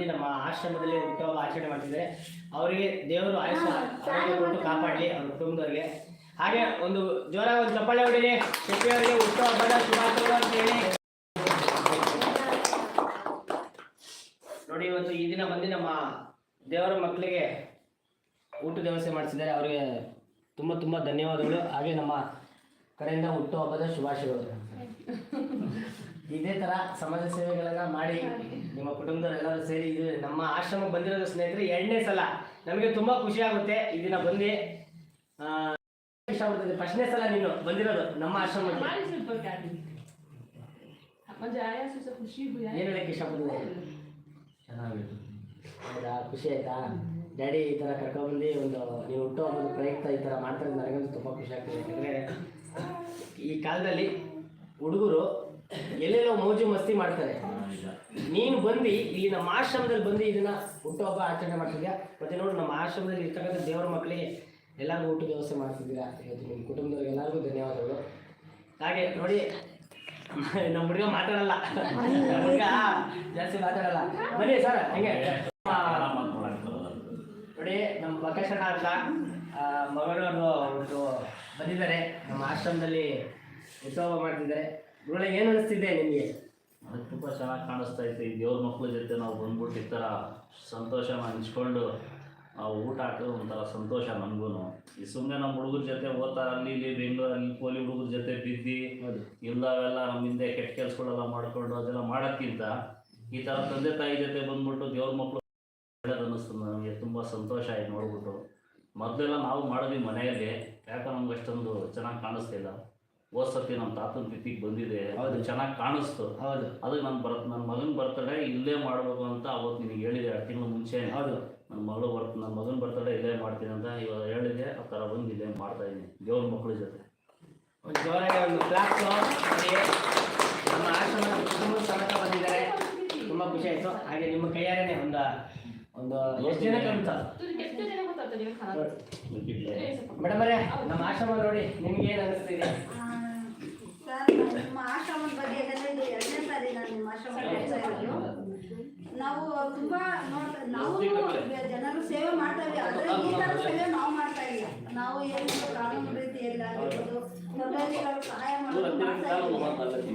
ಮಂದಿ ನಮ್ಮ ಆಶ್ರಮದಲ್ಲಿ ಹುಟ್ಟುಹಬ್ಬ ಆಚರಣೆ ಮಾಡ್ತಿದ್ದಾರೆ. ಅವರಿಗೆ ದೇವರು ಆಯುಷ ಆರೋಗ್ಯ ಕೊಟ್ಟು ಕಾಪಾಡಲಿ ಅವ್ರ ಕುಟುಂಬದವರಿಗೆ. ಹಾಗೆ ಒಂದು ಜೋರಾಗಿ ಒಂದು ಚಪ್ಪಾಳೆ ಹೊಡಿರಿ. ಶೆಟ್ಟಿ ಅವರಿಗೆ ಹುಟ್ಟುಹಬ್ಬದ ಶುಭಾಶಯ ಅಂತ ಹೇಳಿ. ನೋಡಿ ಇವತ್ತು ಈ ದಿನ ಬಂದು ನಮ್ಮ ದೇವರ ಮಕ್ಕಳಿಗೆ ಊಟದ ವ್ಯವಸ್ಥೆ ಮಾಡಿಸಿದ್ದಾರೆ. ಅವರಿಗೆ ತುಂಬ ತುಂಬ ಧನ್ಯವಾದಗಳು. ಹಾಗೆ ನಮ್ಮ ಕಡೆಯಿಂದ ಹುಟ್ಟುಹಬ್ಬದ ಶುಭಾಶಯಗಳು. ಇದೇ ತರ ಸಮಾಜ ಸೇವೆಗಳನ್ನ ಮಾಡಿ ನಿಮ್ಮ ಕುಟುಂಬದವರೆಲ್ಲರೂ ಸೇರಿ ಇದು ನಮ್ಮ ಆಶ್ರಮಕ್ಕೆ ಬಂದಿರೋದು ಸ್ನೇಹಿತರೆ ಎರಡನೇ ಸಲ. ನಮಗೆ ತುಂಬಾ ಖುಷಿ ಆಗುತ್ತೆ ಇದನ್ನ ಬಂದು ಫಸ್ಟ್ನೇ ಸಲ ನೀನು ಬಂದಿರೋದು ನಮ್ಮ ಆಶ್ರಮ ಹೌದಾ? ಖುಷಿ ಆಯ್ತಾ? ಡ್ಯಾಡಿ ಈ ಥರ ಕರ್ಕೊಂಡ್ಬಂದು ಒಂದು ನೀವು ಹುಟ್ಟು ಒಂದು ಪ್ರಯತ್ನ ಈ ಥರ ಮಾಡ್ತಾರೆ ನನಗಂತೂ ತುಂಬ ಖುಷಿ ಆಗ್ತದೆ. ಯಾಕಂದ್ರೆ ಈ ಕಾಲದಲ್ಲಿ ಹುಡುಗರು ಎಲ್ಲೆಲ್ಲೋ ಮೋಜು ಮಸ್ತಿ ಮಾಡ್ತಾರೆ. ನೀನು ಬಂದು ಇಲ್ಲಿ ನಮ್ಮ ಆಶ್ರಮದಲ್ಲಿ ಬಂದು ಇದನ್ನ ಹುಟ್ಟುಹಬ್ಬ ಆಚರಣೆ ಮಾಡ್ತಿದ್ಯಾ? ಮತ್ತೆ ನೋಡು ನಮ್ಮ ಆಶ್ರಮದಲ್ಲಿ ಇರ್ತಕ್ಕಂಥ ದೇವರ ಮಕ್ಕಳಿಗೆ ಎಲ್ಲರಿಗೂ ಊಟದ ವ್ಯವಸ್ಥೆ ಮಾಡ್ತಿದ್ದೀರಾ ಹೇಳ್ತೀನಿ. ನಿಮ್ಮ ಕುಟುಂಬದವ್ರಿಗೆ ಎಲ್ಲರಿಗೂ ಧನ್ಯವಾದಗಳು. ಹಾಗೆ ನೋಡಿ ನಮ್ಮ ಹುಡುಗ ಮಾತಾಡಲ್ಲ. ಹುಡುಗ ಜಾಸ್ತಿ ಮಾತಾಡಲ್ಲ. ಬನ್ನಿ ಸರ್ ಹಂಗೆ? ನೋಡಿ ನಮ್ಮ ಬಕೇಶಣ್ಣ ಅಂತ ಮಗಳವರು ಬಂದಿದ್ದಾರೆ. ನಮ್ಮ ಆಶ್ರಮದಲ್ಲಿ ಉತ್ಸವ ಮಾಡ್ತಿದ್ದಾರೆ. ಗುರುಳೆ ಏನು ಅನಿಸ್ತಿದೆ ನಿಮಗೆ? ಅದಕ್ಕೆ ತುಂಬ ಚೆನ್ನಾಗಿ ಕಾಣಿಸ್ತಾ ಇತ್ತು ಈ ದೇವ್ರ ಮಕ್ಕಳ ಜೊತೆ ನಾವು ಬಂದ್ಬಿಟ್ಟು ಈ ಥರ ಸಂತೋಷನ ಹಂಚ್ಕೊಂಡು ನಾವು ಊಟ ಹಾಕೋದು ಒಂಥರ ಸಂತೋಷ ನನಗೂ ಈ ಸುಮ್ಮನೆ ನಮ್ಮ ಹುಡುಗರ ಜೊತೆ ಓದ್ತಾರೆ ಅಲ್ಲಿ ಇಲ್ಲಿ ಬೆಂಗಳೂರಲ್ಲಿ ಪೋಲಿ ಹುಡುಗರ ಜೊತೆ ಬಿದ್ದಿ ಇಲ್ಲವೆಲ್ಲ ನಮ್ಮ ಹಿಂದೆ ಕೆಟ್ಟ ಕೆಲಸಗಳೆಲ್ಲ ಮಾಡ್ಕೊಂಡು ಅದೆಲ್ಲ ಮಾಡೋಕ್ಕಿಂತ ಈ ಥರ ತಂದೆ ತಾಯಿ ಜೊತೆ ಬಂದ್ಬಿಟ್ಟು ದೇವ್ರ ಮಕ್ಕಳು ಒಳ್ಳೇದು ಅನ್ನಿಸ್ತು ನನಗೆ ತುಂಬ ಸಂತೋಷ ಆಯ್ತು ನೋಡ್ಬಿಟ್ಟು. ಮೊದಲೆಲ್ಲ ನಾವು ಮಾಡಿದ್ವಿ ಮನೆಯಲ್ಲಿ. ಯಾಕೆ ನಮ್ಗೆ ಅಷ್ಟೊಂದು ಚೆನ್ನಾಗಿ ಕಾಣಿಸ್ತಿಲ್ಲ. ಹೋದ್ ಸತಿ ನಮ್ಮ ತಾತನ ತಿಥಿಗೆ ಬಂದಿದೆ. ಅದು ಚೆನ್ನಾಗಿ ಕಾಣಿಸ್ತು. ಹೌದು. ಅದಕ್ಕೆ ನನ್ನ ಬರುತ್ತೆ ನನ್ನ ಮಗನ ಬರ್ತಡೆ ಇಲ್ಲೇ ಮಾಡಬೇಕು ಅಂತ ಅವತ್ತು ನಿನಗೆ ಹೇಳಿದೆ ಎರಡು ತಿಂಗಳ ಮುಂಚೆ. ಹೌದು. ನನ್ನ ಮಗಳು ಬರ್ತ ನನ್ನ ಮಗನ ಬರ್ತಡೆ ಇಲ್ಲೇ ಮಾಡ್ತೀನಿ ಅಂತ ಇವಾಗ ಹೇಳಿದೆ. ಆ ಥರ ಬಂದು ಇಲ್ಲೇ ಮಾಡ್ತಾ ಇದ್ದೀನಿ. ದೇವ್ರ ಮಕ್ಕಳ ಜೊತೆ. ಜೋರಾಗಿ ನಮ್ಮ ಆಶ್ರಮ ಕುಟುಂಬ ಸಮೇತ ಬಂದಿದ್ದಾರೆ. ತುಂಬ ಖುಷಿ ಆಯಿತು. ಹಾಗೆ ನಿಮ್ಮ ಕೈಯಾರೇನೆ ಒಂದು ಒಂದು ಎಷ್ಟು ದಿನ ಅಂತ ಮೇಡಮ್ ನಮ್ಮ ಆಶ್ರಮ ನೋಡಿ ನಿಮ್ಗೆ ಏನು ಅನಿಸ್ತಿದೆ? ನಾವು ಏನು ಕಾನೂನು ರೀತಿಯಲ್ಲಿ ಆಗಿರ್ಬೋದು ಸಹಾಯ ಮಾಡೋದು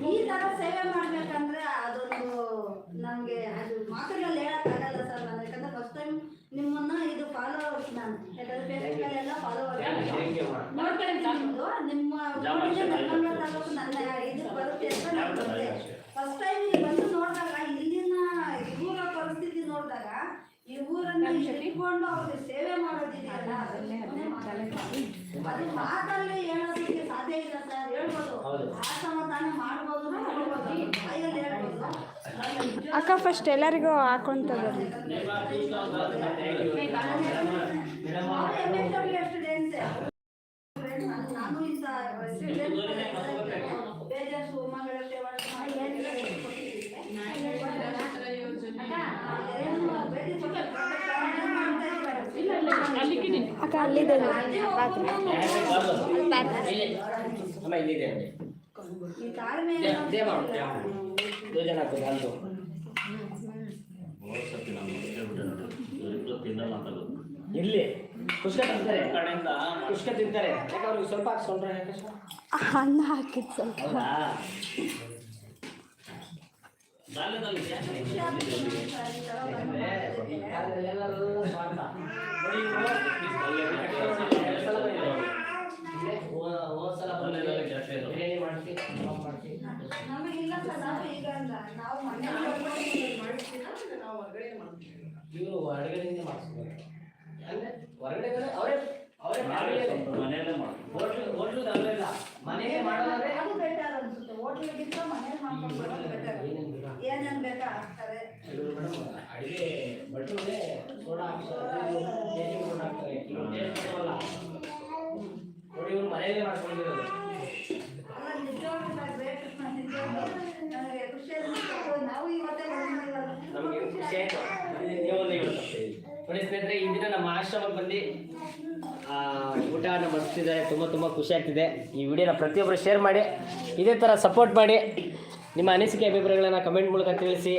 ಈ ತರ ಸೇವೆ ಮಾಡ್ಬೇಕಂದ್ರೆ ಅದೊಂದು ನಮ್ಗೆ ಅದು ಮಾತುಗಳಲ್ಲಿ ಹೇಳಕ್ಕಾಗಲ್ಲ ಸರ್ ನಾನು ಯಾಕಂದ್ರೆ ಫಸ್ಟ್ ಟೈಮ್ ನಿಮ್ಮನ್ನ ಇದು ಫಾಲೋ ನಾನು. ಯಾಕಂದ್ರೆ ಎಲ್ಲ ಫಾಲೋ ನೋಡ್ತಾ ಇದ್ದೀನಿ ನಿಮ್ದು. ನಿಮ್ಮ ತಾಲೂಕು ನನ್ನ ಇದು ಬರುತ್ತೆ ಅಂತ. ಫಸ್ಟ್ ಟೈಮ್ ಇಲ್ಲಿ ಬಂದು ನೋಡಿದಾಗ ಇಲ್ಲಿನ ಈ ಊರ ಪರಿಸ್ಥಿತಿ ನೋಡಿದಾಗ ಈ ಊರನ್ನು ಇಟ್ಕೊಂಡು ಅವ್ರಿಗೆ ಸೇವೆ ಮಾಡೋದಿದೆಯಲ್ಲ ಅದು ಮಾತಲ್ಲಿ ಹೇಳೋದಕ್ಕೆ ಸಾಧ್ಯ ಇಲ್ಲ ಸರ್. ಹೇಳ್ಬೋದು. ಹೌದು. ಅಸಮಾಧಾನ ಮಾಡ್ಬೋದು ಮಾಡ್ಬೋದು ಹೇಳ್ಬೋದು. ಅಕ್ಕ ಫಸ್ಟ್ ಎಲ್ಲರಿಗೂ ಹಾಕೊಂತ ಬರ್ರಿ students. ನಾನು- ನಾನು ಇಂಥ students ಬೇಜಾರು ಸುಮಂಗಳ ಸೇವಾ ಮಾಡಿ ಏನಿಲ್ಲ ಹೇಳ್ಕೊಟ್ಟಿದ್ದೀನಿ. ಅಕ್ಕ, ಏನು ಬೇರೆ ಸ್ವಲ್ಪ ಮಾಡ್ತಾ ಇದ್ದಾರೆ. ಇಲ್ಲ ಇಲ್ಲ ಅಲ್ಲಿಗೆ ಅಕ್ಕ ಅಲ್ಲಿದೆ ಪಾತ್ರೆ ಅಮ್ಮ ಇಲ್ಲಿದೆ ನೋಡಿ ಈ ತಾಳ್ಮೆ ದೇ- ದೇ ಮಾಡು, ದೇ ಮಾಡು. ಯೋಜನೆ ಆಗ್ತದೆ ಅಂತು ಹೋದ್ ಸತಿ ನಾನು ಹೇಳ್ಬಿಟ್ಟೆ ನೋಡಿ ಇವರಿಬ್ರು ತಿನ್ನಲ್ಲ ಅಂತ ಗೊತ್ತು ಇಲ್ಲಿ. ಕುಷ್ಕ ತಿಂತಾರೆ. ಕುಷ್ಕ ತಿಂತಾರೆ. ಯಾಕೆ ಸ್ವಲ್ಪ ಹಾಕ್ಸ್ಕೊಂಡ್ರೆ? ಅನ್ನ ಹಾಕಿದ್ ಸ್ವಲ್ಪ. ಬಾಲ್ಯದಲ್ಲಿ ಇವ್ರು ಹೊರಗಡೆಯಿಂದ ಮಾಡಿಸ್ತಾರೆ ಅಂದ್ರೆ ಹೊರಗಡೆ ಅವರೇ ಅವರೇ. ಮನೆಯಲ್ಲೇ ಮಾಡ್ತಾರೆ ಹೋಟ್ಲು ಹೋಟ್ಲು ಅಲ್ಲೇ ಮನೆಗೆ ಮಾಡೋದಾದ್ರೆ ಅದು ಬೆಟರ್ ಅನ್ಸುತ್ತೆ ಹೋಟ್ಲಿಗಿಂತ ಮನೇಲಿ ಮಾಡ್ಕೊಂಡು ಬೆಟರ್ ಏನೇನ್ ಬೇಕಾ? ಏನೇನ್ ಹಾಕ್ತಾರೆ ಅಡಿಗೆ ಭಟ್ರುಗಳೇ ಸೋಡಾ ಹಾಕ್ತಾರೆ ಬೇಕಿಂಗ್ ಸೋಡಾ ಹಾಕ್ತಾರೆ. ಇವ್ರು ಟೇಸ್ಟ್ ಕೊಡೋಲ್ಲ ನೋಡಿ ಇವ್ರು ಮನೆಯಲ್ಲೇ ಮಾಡ್ಕೊಂಡಿರೋದು. ಅಲ್ಲ ನಿಜವಾಗ್ಲೂ ಸರ್ ಗ್ರೇಟ್ ನಿಜವಾಗ್ಲೂ ನನಗೆ ಖುಷಿ ಅನಿಸ್ತು ನಾವು ಇವತ್ತೇ ಬಂದಿದ್ದೀವಲ್ಲ. ನಮಗೆ ಖುಷಿ ಆಯ್ತು. ನೀವು ಇವತ್ತು ನೋಡಿ ಸ್ನೇಹಿತರೆ ಈ ದಿನ ನಮ್ಮ ಆಶ್ರಮಕ್ಕೆ ಬಂದು ಊಟವನ್ನು ಬಡಿಸ್ತಿದ್ದಾರೆ ತುಂಬ ತುಂಬ ಖುಷಿ ಆಗ್ತಿದೆ. ಈ ವಿಡಿಯೋನ ಪ್ರತಿಯೊಬ್ಬರು ಶೇರ್ ಮಾಡಿ. ಇದೇ ಥರ ಸಪೋರ್ಟ್ ಮಾಡಿ. ನಿಮ್ಮ ಅನಿಸಿಕೆ ಅಭಿಪ್ರಾಯಗಳನ್ನು ಕಮೆಂಟ್ ಮೂಲಕ ತಿಳಿಸಿ.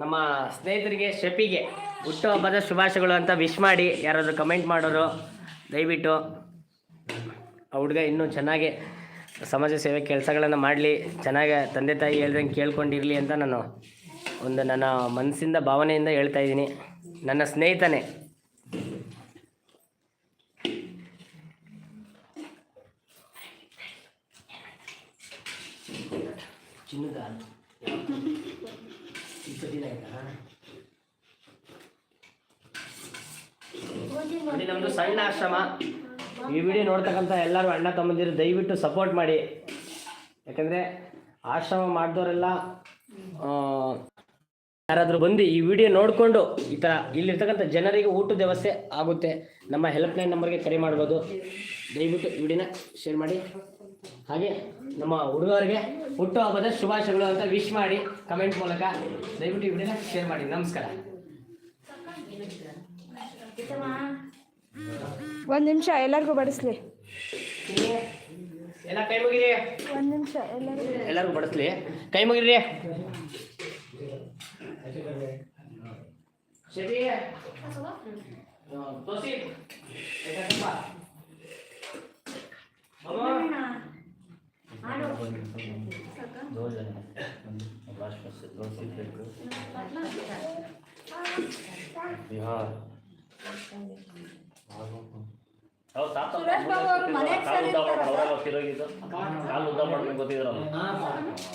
ನಮ್ಮ ಸ್ನೇಹಿತರಿಗೆ, ಶಫಿಗೆ ಹುಟ್ಟುಹಬ್ಬದ ಶುಭಾಶಯಗಳು ಅಂತ ವಿಶ್ ಮಾಡಿ ಯಾರಾದರೂ ಕಮೆಂಟ್ ಮಾಡೋರು, ದಯವಿಟ್ಟು ಆ ಹುಡುಗ ಇನ್ನೂ ಚೆನ್ನಾಗಿ ಸಮಾಜ ಸೇವೆ ಕೆಲಸಗಳನ್ನು ಮಾಡಲಿ, ಚೆನ್ನಾಗಿ ತಂದೆ ತಾಯಿ ಹೇಳ್ದಂಗೆ ಕೇಳ್ಕೊಂಡಿರಲಿ ಅಂತ ನಾನು ಒಂದು ನನ್ನ ಮನಸ್ಸಿಂದ ಭಾವನೆಯಿಂದ ಹೇಳ್ತಾ ಇದ್ದೀನಿ. ನನ್ನ ಸ್ನೇಹಿತನೇ ಚಿನ್ನದ ನೋಡಿ ನಮ್ಮದು ಸಣ್ಣ ಆಶ್ರಮ. ಈ ವಿಡಿಯೋ ನೋಡ್ತಕ್ಕಂಥ ಎಲ್ಲರೂ ಅಣ್ಣ ತಮ್ಮಂದಿರು ದಯವಿಟ್ಟು ಸಪೋರ್ಟ್ ಮಾಡಿ. ಯಾಕಂದರೆ ಆಶ್ರಮ ಮಾಡಿದವರೆಲ್ಲ ಯಾರಾದರೂ ಬಂದು ಈ ವಿಡಿಯೋ ನೋಡಿಕೊಂಡು ಈ ಥರ ಇಲ್ಲಿರ್ತಕ್ಕಂಥ ಜನರಿಗೆ ಊಟದ ವ್ಯವಸ್ಥೆ ಆಗುತ್ತೆ. ನಮ್ಮ ಹೆಲ್ಪ್ಲೈನ್ ನಂಬರ್ಗೆ ಕರೆ ಮಾಡ್ಬೋದು. ದಯವಿಟ್ಟು ವಿಡಿಯೋನ ಶೇರ್ ಮಾಡಿ. ಹಾಗೆ ನಮ್ಮ ಹುಡುಗರಿಗೆ ಹುಟ್ಟುಹಬ್ಬದ ಶುಭಾಶಯಗಳು ಅಂತ ವಿಶ್ ಮಾಡಿ ಕಮೆಂಟ್ ಮೂಲಕ ದಯವಿಟ್ಟು ವಿಡಿಯೋನ ಶೇರ್ ಮಾಡಿ. ನಮಸ್ಕಾರ. ಒಂದು ನಿಮಿಷ ಎಲ್ಲರಿಗೂ ಬಡಿಸ್ಲಿ. ಎಲ್ಲ ಕೈ ಮುಗಿರಿ. ಒಂದು ನಿಮಿಷ ಎಲ್ಲರಿಗೂ ಎಲ್ಲರಿಗೂ ಬಡಿಸ್ಲಿ. ಕೈ ಮುಗಿರಿ. ಶೆಟ್ಟಿ. ತೋಸಿ ಬೇಕಾದಪ್ಪ. ಮಾಮ, ಬಿಹಾರ್ ಅವ್ರ ತಾತ ಸುರೇಶ್ ಬಾಬು ಅವ್ರು ಮನೆಗ್ ಕಾಲು ಉದ್ದ ಸೇರಿರ್ತಾರಲ್ಲ? ಮಾಡ್ಕೊಂಡು ಅವರೆಲ್ಲ ತಿರೋಗಿದ್ದು ಕಾಲು ಉದ್ದ ಮಾಡ್ಕೊಂಡು ಗೊತ್ತಿದ್ರಲ್ಲ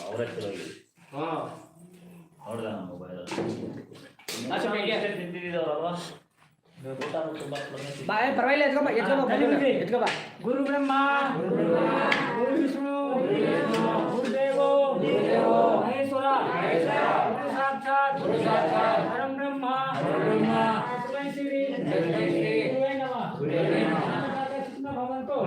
ಅವರೇ ತಿರೋಗಿದ್ದು ಹಾ. ನೋಡ್ದೆ ನಮ್ಮ ಮೊಬೈಲ್ ಆಚೆ ಬೈಗೆ. ತಿಂತಿದ್ದವರಲ್ವಾ ಊಟನೂ ತುಂಬ ಕಡಿಮೆ ತಿಂತಿದ್ರು. ಬಾ ಏ, ಪರವಾಗಿಲ್ಲ ಎತ್ಕೋ ಬಾ ಎತ್ಕೋ ಬಾ ಮಗುನ, ಎತ್ಕೋ ಬಾ ಗುರು ಬ್ರಹ್ಮ ಗುರು ವಿಷ್ಣು गुरुदेवो महेश्वरा साक्षात परम ब्रह्मा श्री भवंतो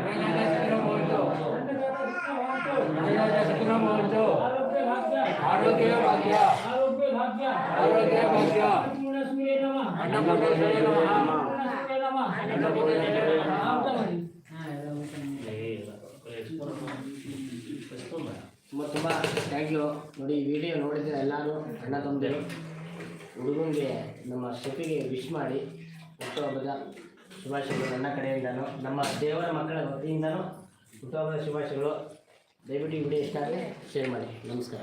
भवंतो आरोग्य भाग्य आरोग्य भाग्य आरोग्य भाग्य आरोग्य भाग्य अन्नपूर्णसूर्य नमः अन्नपूर्णसूर्य नमः अन्नपूर्णसूर्य नमः अन्नपूर्णसूर्य नमः ತುಂಬ ತುಂಬ ಥ್ಯಾಂಕ್ ಯು ನೋಡಿ, ಈ ವಿಡಿಯೋ ನೋಡಿದ್ರೆ ಎಲ್ಲರೂ ಅಣ್ಣ ತಮ್ಮದಿರು ಹುಡುಗನಿಗೆ ನಮ್ಮ ಶೆಫಿಗೆ ವಿಶ್ ಮಾಡಿ ಹುಟ್ಟುಹಬ್ಬದ ಶುಭಾಶಯಗಳು ನನ್ನ ಕಡೆಯಿಂದನೂ, ನಮ್ಮ ದೇವರ ಮಕ್ಕಳ ವತಿಯಿಂದನೂ ಹುಟ್ಟುಹಬ್ಬದ ಶುಭಾಶಯಗಳು. ದಯವಿಟ್ಟು ವಿಡಿಯೋ ಇಷ್ಟ ಆದರೆ ಶೇರ್ ಮಾಡಿ. ನಮಸ್ಕಾರ.